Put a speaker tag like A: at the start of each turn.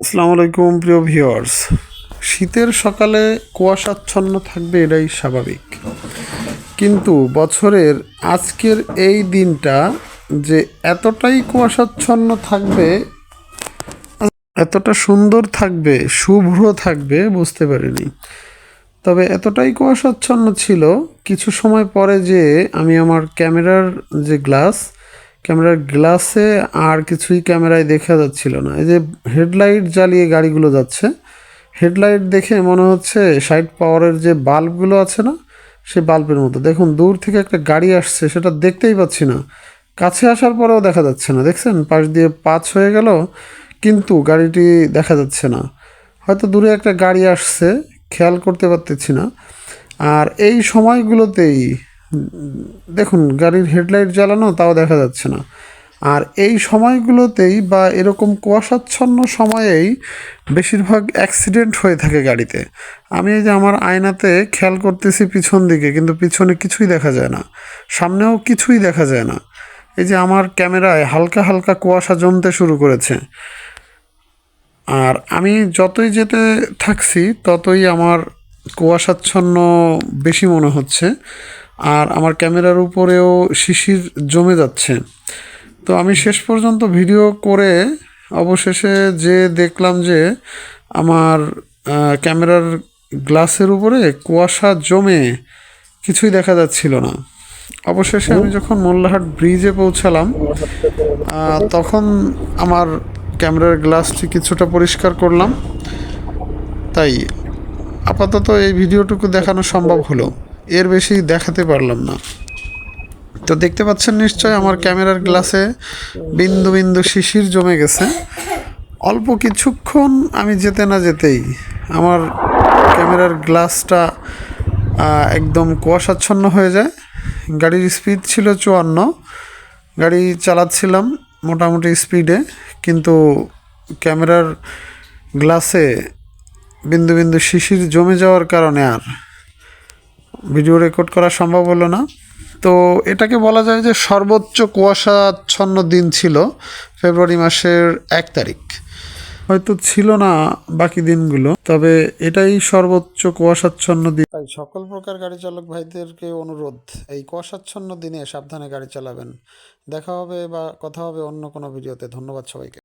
A: আসসালামু আলাইকুম, প্রিয় ভিউয়ার্স। শীতের সকালে কুয়াশাচ্ছন্ন থাকবে এটাই স্বাভাবিক। কিন্তু বছরের আজকের এই দিনটা যে এতটাই কুয়াশাচ্ছন্ন থাকবে, এতটা সুন্দর থাকবে, শুভ্র থাকবে, বুঝতে পারিনি। তবে এতটাই কুয়াশাচ্ছন্ন ছিল, কিছু সময় পরে যে আমি আমার ক্যামেরার যে গ্লাস ক্যামেরার গ্লাসে আর কিছুই ক্যামেরায় দেখা যাচ্ছিল না। এই যে হেডলাইট জ্বালিয়ে গাড়িগুলো যাচ্ছে, হেডলাইট দেখে মনে হচ্ছে সাইড পাওয়ারের যে বাল্বগুলো আছে না সেই বাল্বের মতো। দেখুন, দূর থেকে একটা গাড়ি আসছে, সেটা দেখতেই পাচ্ছি না। কাছে আসার পরেও দেখা যাচ্ছে না, দেখছেন? পাশ দিয়ে পাঁচ হয়ে গেল, কিন্তু গাড়িটি দেখা যাচ্ছে না। হয়তো দূরে একটা গাড়ি আসছে, খেয়াল করতে পারতেছি না। আর এই সময়গুলোতেই দেখুন, গাড়ির হেডলাইট জ্বালানো তাও দেখা যাচ্ছে না। আর এই সময়গুলোতেই বা এরকম কুয়াশাচ্ছন্ন সময়েই বেশিরভাগ অ্যাক্সিডেন্ট হয়ে থাকে গাড়িতে। আমি এই যে আমার আয়নাতে খেয়াল করতেছি পিছন দিকে, কিন্তু পিছনে কিছুই দেখা যায় না। সামনেও কিছুই দেখা যায় না। এই যে আমার ক্যামেরায় হালকা হালকা কুয়াশা জমতে শুরু করেছে। আর আমি যতই যেতে থাকছি, ততই আমার কুয়াশাচ্ছন্ন বেশি মনে হচ্ছে। আর আমার ক্যামেরার উপরেও শিশির জমে যাচ্ছে। তো আমি শেষ পর্যন্ত ভিডিও করে অবশেষে যে দেখলাম যে আমার ক্যামেরার গ্লাসের উপরে কুয়াশা জমে কিছুই দেখা যাচ্ছিল না। অবশেষে আমি যখন মোল্লাহাট ব্রিজে পৌঁছালাম তখন আমার ক্যামেরার গ্লাসটি কিছুটা পরিষ্কার করলাম। তাই আপাতত এই ভিডিওটুকু দেখানো সম্ভব হলো। এর বেশি দেখাতে পারলাম না। তো দেখতে পাচ্ছেন নিশ্চয় আমার ক্যামেরার গ্লাসে বিন্দু বিন্দু শিশির জমে গেছে। অল্প কিছুক্ষণ আমি যেতে না যেতেই আমার ক্যামেরার গ্লাসটা একদম কুয়াশাচ্ছন্ন হয়ে যায়। গাড়ির স্পিড ছিল চুয়ান্ন। গাড়ি চালাচ্ছিলাম মোটামুটি স্পিডে, কিন্তু ক্যামেরার গ্লাসে বিন্দু বিন্দু শিশির জমে যাওয়ার কারণে আর ভিডিও রেকর্ড করা সম্ভব হলো না। তো এটাকে বলা যায় যে সর্বোচ্চ কুয়াশাচ্ছন্ন দিন ছিল ফেব্রুয়ারি মাসের এক তারিখ। হয়তো ছিল না বাকি দিনগুলো, তবে এটাই সর্বোচ্চ কুয়াশাচ্ছন্ন দিন। তাই সকল প্রকার গাড়ি চালক ভাইদেরকে অনুরোধ, এই কুয়াশাচ্ছন্ন দিনে সাবধানে গাড়ি চালাবেন। দেখা হবে বা কথা হবে অন্য কোনো ভিডিওতে। ধন্যবাদ সবাইকে।